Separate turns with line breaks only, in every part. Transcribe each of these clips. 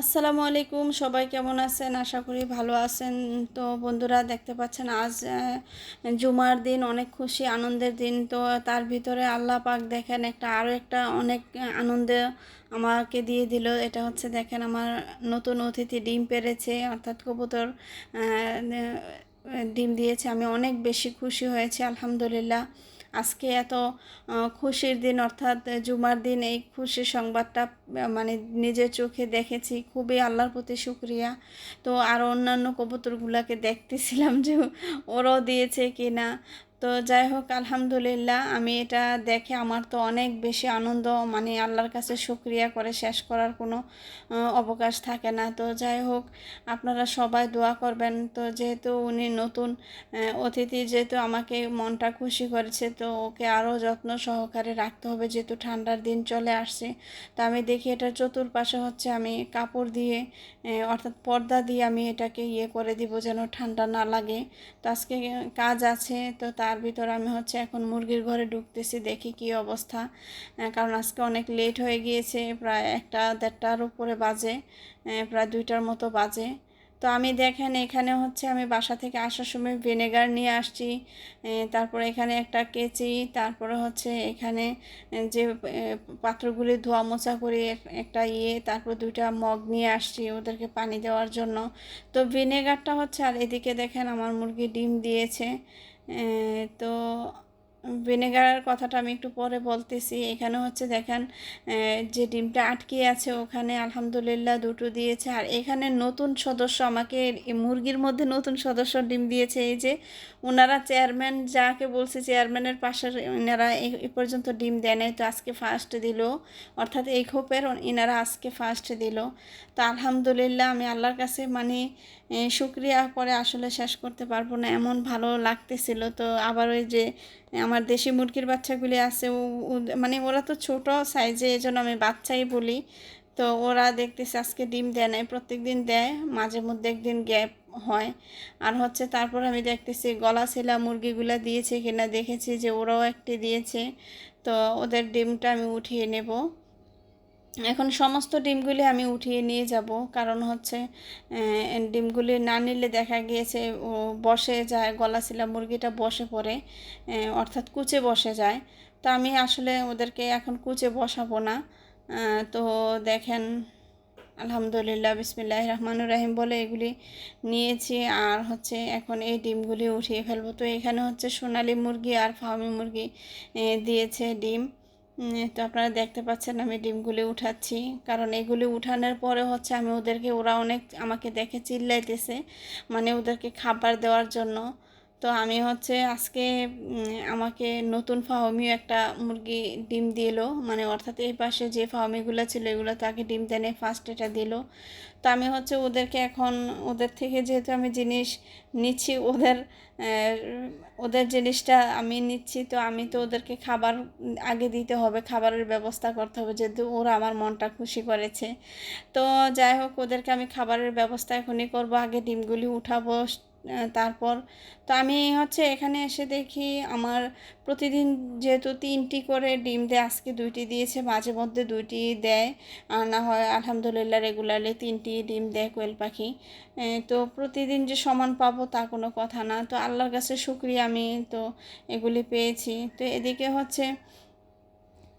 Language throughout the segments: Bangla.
আসসালামু আলাইকুম, সবাই কেমন আছেন? আশা করি ভালো আছেন। তো বন্ধুরা, দেখতে পাচ্ছেন, আজ জুমার দিন, অনেক খুশি, আনন্দের দিন। তো তার ভিতরে আল্লাহ পাক দেখেন, একটা আরও একটা অনেক আনন্দ আমাকে দিয়ে দিল। এটা হচ্ছে, দেখেন, আমার নতুন অতিথি ডিম পেরেছে, অর্থাৎ কবুতর ডিম দিয়েছে। আমি অনেক বেশি খুশি হয়েছি, আলহামদুলিল্লাহ। আজকে এত খুশির দিন, অর্থাৎ জুমার দিন, এই খুশির সংবাদটা মানে নিজের চোখে দেখেছি। খুবই আল্লাহর প্রতি শুক্রিয়া। তো আর অন্যান্য কবুতরগুলোকে দেখতেছিলাম যে ওরাও দিয়েছে কি না তো যাই হোক, আলহামদুলিল্লাহ। আমি এটা দেখে আমার তো অনেক বেশি আনন্দ মানে আল্লাহর কাছে শুক্রিয়া করে শেষ করার কোনো অবকাশ থাকে না। তো যাই হোক, আপনারা সবাই দোয়া করবেন। তো যেহেতু উনি নতুন অতিথি, যেহেতু আমাকে মনটা খুশি করেছে, তো ওকে আরও যত্ন সহকারে রাখতে হবে। যেহেতু ঠান্ডার দিন চলে আসছে, তো আমি দেখি এটার চতুর্পাশে হচ্ছে আমি কাপড় দিয়ে অর্থাৎ পর্দা দিয়ে আমি এটাকে ইয়ে করে দিব যেন ঠান্ডা না লাগে। তো আজকে কাজ আছে, তো তার ভিতরে আমি হচ্ছে এখন মুরগির ঘরে ঢুকতেছি, দেখি কি অবস্থা। কারণ আজকে অনেক লেট হয়ে গিয়েছে, প্রায় একটা দেড়টার উপরে বাজে প্রায় দুইটার মতো বাজে। তো আমি দেখেন এখানে হচ্ছে আমি বাসা থেকে আসার সময় ভিনেগার নিয়ে আসছি তারপরে এখানে একটা কেচি, তারপরে হচ্ছে এখানে যে পাত্রগুলি ধোয়া মোছা করে একটা ইয়ে তারপর দুইটা মগ নিয়ে আসছি ওদেরকে পানি দেওয়ার জন্য। তো ভিনেগারটা হচ্ছে আর এদিকে দেখেন আমার মুরগি ডিম দিয়েছে। তো ভিনেগারের কথাটা আমি একটু পরে বলতেছি। এখানে হচ্ছে দেখেন যে ডিমটা আটকে আছে ওখানে আলহামদুলিল্লাহ দুটো দিয়েছে। আর এখানে নতুন সদস্য আমাকে মুরগির মধ্যে নতুন সদস্য ডিম দিয়েছে। এই যে ওনারা চেয়ারম্যান যাকে বলছে চেয়ারম্যানের পাশে ওনারা এই এই পর্যন্ত ডিম দেয় নাই তো আজকে ফার্স্ট দিল। অর্থাৎ এই খোপের ইনারা আজকে ফার্স্ট দিল। তো আলহামদুলিল্লাহ আমি আল্লাহর কাছে মানে এ, শুক্রিয়া করে আসলে শেষ করতে পারব না, এমন ভালো লাগতেছিল। তো আবার ওই যে আমার দেশি মুরগির বাচ্চাগুলি আছে মানে ওরা তো ছোট সাইজে এই জন্য আমি বাচ্চাই বলি। তো ওরা দেখতেছে আজকে ডিম দেয় নাই প্রত্যেক দিন দেয়, মাঝে মধ্যে একদিন গ্যাপ হয়। আর হচ্ছে তারপর আমি দেখতেছি গলা ছেলা মুরগিগুলা দিয়েছে কিনা, দেখেছি যে ওরাও একটি দিয়েছে। তো ওদের ডিমটা আমি উঠিয়ে নেব। এখন সমস্ত ডিমগুলি আমি উঠিয়ে নিয়ে যাব। কারণ হচ্ছে ডিমগুলি না নিলে দেখা গিয়েছে, ও বসে যায়, গলাশিলা মুরগিটা বসে পড়ে অর্থাৎ কুচে বসে যায়। তো আমি আসলে ওদেরকে এখন কুচে বসাবো না। তো দেখেন, আলহামদুলিল্লাহ বিসমিল্লাহ রহমানুর রাহিম বলে এগুলি নিয়েছি। আর হচ্ছে, এখন এই ডিমগুলি উঠিয়ে ফেলব। তো এখানে হচ্ছে সোনালি মুরগি আর ফার্মি মুরগি দিয়েছে ডিম। তো আপনারা দেখতে পাচ্ছেন আমি ডিমগুলি উঠাচ্ছি। কারণ এগুলি উঠানোর পরে হচ্ছে আমি ওদেরকে, ওরা অনেক আমাকে দেখে চিল্লাইতেছে মানে ওদেরকে খাবার দেওয়ার জন্য। তো আমি হচ্ছে আজকে আমাকে নতুন ফাহমিও একটা মুরগি ডিম দিল। মানে অর্থাৎ এই পাশে যে ফাহমিগুলো ছিল, এগুলো তাকে ডিম দেনে ফার্স্ট এটা দিল। তো আমি হচ্ছে ওদেরকে এখন, ওদের থেকে যেহেতু আমি জিনিস নিচ্ছি, ওদের ওদের জিনিসটা আমি নিচ্ছি, তো আমি তো ওদেরকে খাবার আগে দিতে হবে, খাবারের ব্যবস্থা করতে হবে, যেহেতু ওরা আমার মনটা খুশি করেছে। তো যাই হোক, ওদেরকে আমি খাবারের ব্যবস্থা এখনই করব, আগে ডিমগুলি উঠাবো তারপর তো আমি হচ্ছে এখানে এসে দেখি আমার প্রতিদিন যেহেতু তিনটি করে ডিম দেয়, আজকে দুইটি দিয়েছে, মাঝে মধ্যে দুইটি দেয়। আর না হয় আলহামদুলিল্লাহ রেগুলারলি তিনটি ডিম দেয় কোয়েল পাখি। তো প্রতিদিন যে সমান পাবো তা কোনো কথা না। তো আল্লাহর কাছে শুক্রিয়া আমি তো এগুলি পেয়েছি। তো এদিকে হচ্ছে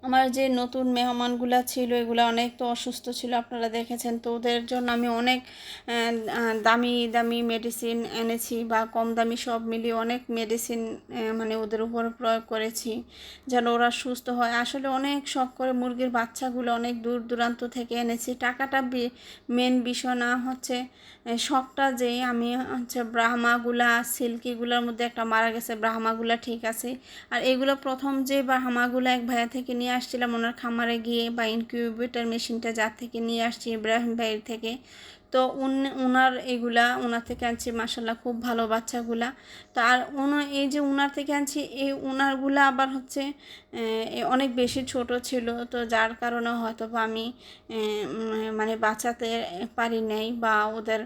আমার যে নতুন মেহমানগুলা ছিল, এগুলো অনেক তো অসুস্থ ছিল, আপনারা দেখেছেন। তো ওদের জন্য আমি অনেক দামি দামি মেডিসিন এনেছি বা কম দামি সব মিলিয়ে অনেক মেডিসিন মানে ওদের উপর প্রয়োগ করেছি যেন ওরা সুস্থ হয়। আসলে অনেক শখ করে মুরগির বাচ্চাগুলো অনেক দূর দূরান্ত থেকে এনেছি। টাকাটা মেন বিষয় না হচ্ছে শখটা যে আমি হচ্ছে ব্রাহ্মাগুলা, সিল্কিগুলোর মধ্যে একটা মারা গেছে, ব্রাহ্মাগুলা ঠিক আছে। আর এগুলো প্রথম যে ব্রাহ্মাগুলো এক ভাইয়া থেকে নিয়ে আসছিলাম ওনার খামারে গিয়ে বা ইনকিউবেটার মেশিনটা যার থেকে নিয়ে আসছি ইব্রাহিম ভাইয়ের থেকে। তো উন ওনার এগুলা ওনার থেকে আনছি মাসাল্লাহ খুব ভালো বাচ্চাগুলা। তো আর উনি এই যে ওনার থেকে আনছি এই ওনারগুলা আবার হচ্ছে অনেক বেশি ছোট ছিল। তো যার কারণে হয়তো বা আমি মানে বাঁচাতে পারি নাই বা ওদের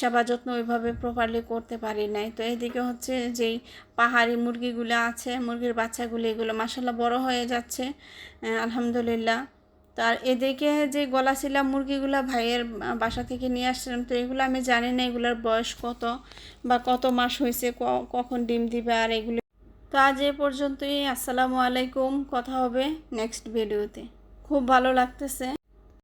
সেবা যত্ন ওইভাবে প্রপারলি করতে পারি নাই। তো এইদিকে হচ্ছে যেই পাহাড়ি মুরগিগুলো আছে মুরগির বাচ্চাগুলো এগুলো মাসাল্লাহ বড় হয়ে যাচ্ছে আহ, আলহামদুলিল্লাহ তার এদিকে যে গলা ছিলা মুরগিগুলো ভাইয়ের বাসা থেকে নিয়ে আসছিলাম, তো এগুলো আমি জানি না এগুলোর বয়স কত বা কত মাস হয়েছে কখন ডিম দিবে আর এগুলো। তো আজ এ পর্যন্তই, আসসালামু আলাইকুম, কথা হবে নেক্সট ভিডিওতে। খুব ভালো লাগতেছে।